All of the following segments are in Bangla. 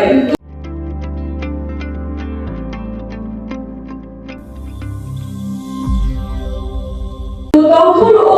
হয় তখন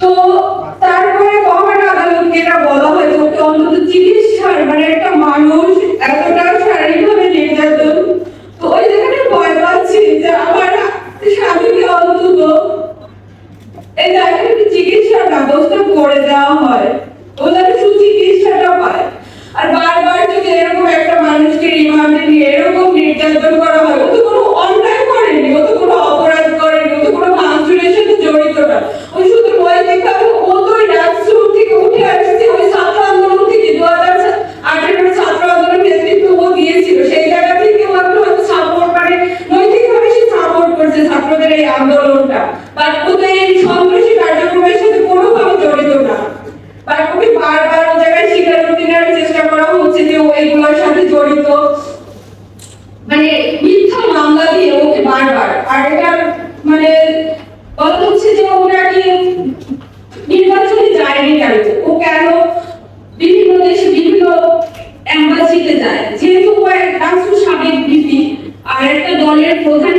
তো তারপরে মহামান্য আদালত যেটা বলা হয়েছে অন্তত চিকিৎসার মানে একটা মানুষ এতটা শারীরিক এই আন্দোলনটা। বাট এই সন্ত্রাসী কার্যক্রমের সাথে কোনোভাবে জড়িত না। বাট বারবার ও জায়গায় স্বীকারোক্তি কেনার চেষ্টা করা হচ্ছে যে ও এইগুলোর সাথে জড়িত। মানে মিথ্যা মামলা দিয়ে ওকে বারবার। আর এটা মানে বলা হচ্ছে যে ও নাকি নির্বাচনে যায়নি কেন? ও কেন বিভিন্ন দেশে বিভিন্ন অ্যাম্বাসিতে যায়? যেহেতু ও এক সাবেক ভিপি আর একটা দলের প্রধান